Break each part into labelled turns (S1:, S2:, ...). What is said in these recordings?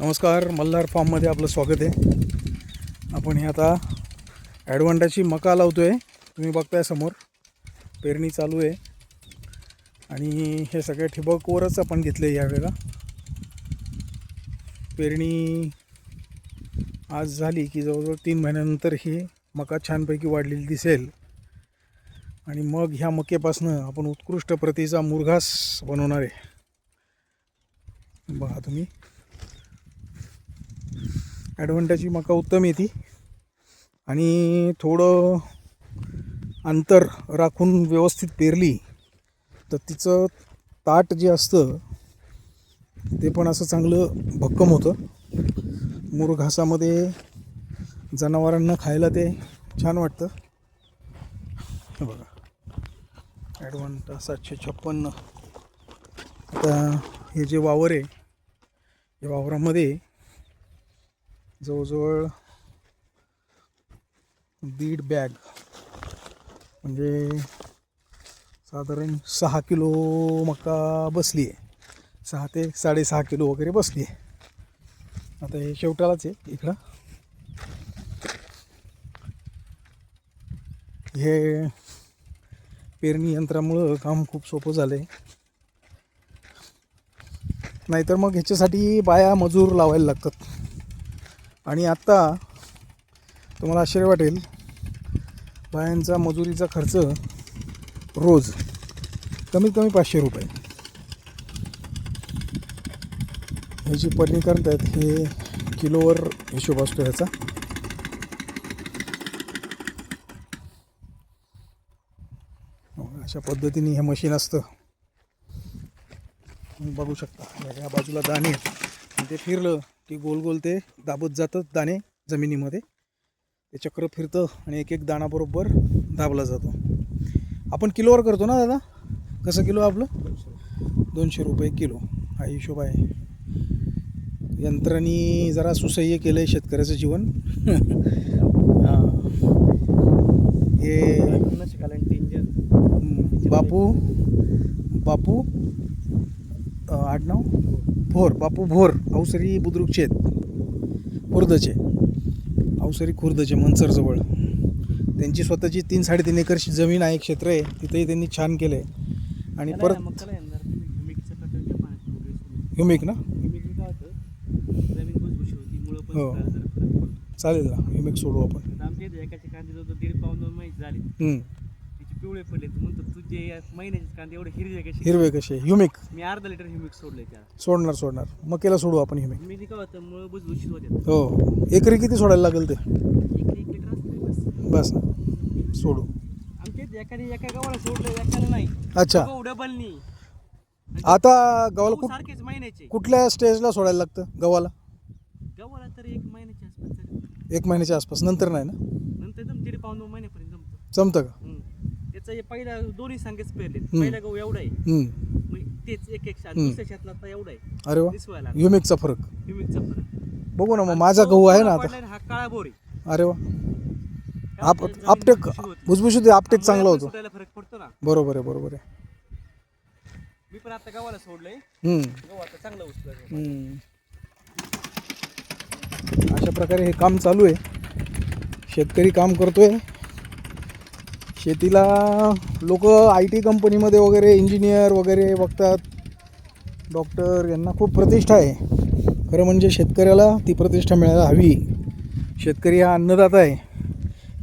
S1: नमस्कार मल्हार फार्ममध्ये आपलं स्वागत आहे. आपण हे आता ॲडवांटाची मका लावतो आहे तुम्ही बघताय समोर. पेरणी चालू आहे. आणि हे सगळे ठिबकवरच आपण घेतले यावेळेला. पेरणी आज झाली की जवळजवळ तीन महिन्यानंतर ही मका छानपैकी वाढलेली दिसेल. आणि मग ह्या मकेपासनं आपण उत्कृष्ट प्रतीचा मुरघास बनवणार आहे. बघा तुम्ही. ॲडव्हान्टाची मका उत्तम येते. आणि थोडं अंतर राखून व्यवस्थित पेरली तर तिचं ताट जे असतं ते पण असं चांगलं भक्कम होतं. मूर घासामध्ये जनावरांना खायला ते छान वाटतं. बघा. ॲडव्हान्टा सातशे छप्पन्न. आता हे जे वावर आहे या वावरामध्ये जवळजवळ दीड बॅग. म्हणजे साधारण सहा किलो मका बसली आहे. सहा ते साडेसहा किलो वगैरे बसली आहे. आता हे शेवटालाच आहे इकडं. हे पेरणी यंत्रामुळं काम खूप सोपं झालं आहे नाहीतर मग ह्याच्यासाठी बाया मजूर लावायला लागतात. आणि आत्ता तुम्हाला आश्चर्य वाटेल बायांचा मजुरीचा खर्च रोज कमीत कमी पाचशे रुपये. हे जी पडणी करतायत हे किलोवर हिशोब असतो ह्याचा. अशा पद्धतीने हे मशीन असतं. बघू शकता या- बाजूला दाणे ते फिरलं. की गोल गोल ते दाबत जातात दाणे जमिनीमध्ये. ते चक्र फिरतं आणि एक एक दाणाबरोबर दाबला जातो. आपण किलोवर करतो ना दादा? कसं किलो आपलं? दोनशे रुपये किलो. हा हिशोब आहे. यंत्रांनी जरा सुसह्य केलं आहे शेतकऱ्याचं जीवन. हे. बापू बापू आठ आडनाव? भोर बापू भोर अवसरी बुद्रुकचे आहेत. खुर्दचे. अवसरी खुर्दचे मनसरजवळ. त्यांची स्वतःची तीन साडेतीन एकरची जमीन आहे क्षेत्र आहे. तिथेही त्यांनी छान केलं आहे आणि परत ह्युमिक ना? हो. चालेल ना ह्युमिक सोडू आपण.
S2: पिवळे पडले तर म्हणतो तुझे या महिन्याचे कांदे एवढे हिरवे कसे?
S1: हिरवे कसे? ह्युमिक
S2: मी अर्धा लिटर हिमिक सोडलंय त्याला.
S1: सोडणार सोडणार. मकेला सोडू आपण ह्युमिक
S2: मी काय होतं मुळे भुसभुशीत होते
S1: हो. एकरी किती सोडायला लागेल ते?
S2: एक एक लिटर असते बस.
S1: बस. ना सोडू.
S2: आमच्या इथे एकाने एका गावाला सोडलं नाही.
S1: अच्छा. आता गव्हाला कुठ
S2: सारखेच महिन्याचे.
S1: कुठल्या स्टेजला सोडायला लागतं गव्हाला?
S2: तर एक महिन्याच्या आसपास तरी.
S1: एक महिन्याच्या आसपास. नंतर नाही ना?
S2: नंतर पाऊन दोन महिन्यापर्यंत जमतो
S1: जमतं का?
S2: त्याचं हे पहिला दोन्ही सांगेच पेरले. पहिला गहू एवढा आहे.
S1: हम्म.
S2: मग तेच एक एक शात
S1: हम्म.
S2: दुसऱ्या शातला आता एवढा आहे.
S1: अरे वा.
S2: दिसवायला
S1: युमिकचा फरक.
S2: फरक.
S1: बघू ना मग माझा गहू आहे ना आता.
S2: हा काळा बोरी
S1: अरे वा. आप आपटेक भुसभुशीत आपटेक चांगला होतो.
S2: फरक पडतो ना.
S1: बरोबर आहे बरोबर आहे.
S2: मी पण आता गावाला सोडलंय.
S1: हम्म.
S2: गहू आता चांगला उचल
S1: हम्म. अशा प्रकारे हे काम चालू आहे. शेतकरी काम करतोय. शेतीला लोक आय टी कंपनीमध्ये वगैरे इंजिनियर वगैरे बघतात. डॉक्टर यांना खूप प्रतिष्ठा आहे. खरं म्हणजे शेतकऱ्याला ती प्रतिष्ठा मिळायला हवी. शेतकरी हा अन्नदाता आहे.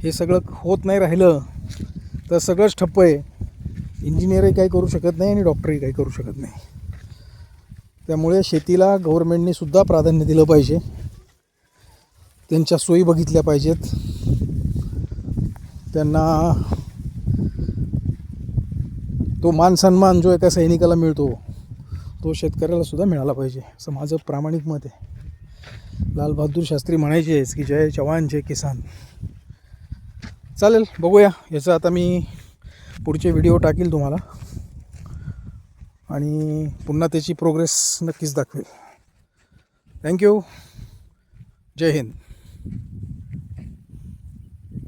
S1: हे सगळं होत नाही राहिलं तर सगळंच ठप्प आहे. इंजिनियरही काही करू शकत नाही आणि डॉक्टरही काही करू शकत नाही. त्यामुळे शेतीला गव्हर्मेंटने सुद्धा प्राधान्य दिलं पाहिजे. त्यांच्या सोयी बघितल्या पाहिजेत. त्यांना तो मान सन्मान जो एका सैनिकाला मिळतो तो शेतकऱ्याला सुद्धा मिळाला पाहिजे. असं माझं प्रामाणिक मत आहे. लालबहादूर शास्त्री म्हणायचेच की जय जवान जय किसान. चालेल बघूया. याचं आता मी पुढचे व्हिडिओ टाकील तुम्हाला. आणि पुन्हा त्याची प्रोग्रेस नक्कीच दाखवेल. Thank you. जय हिंद.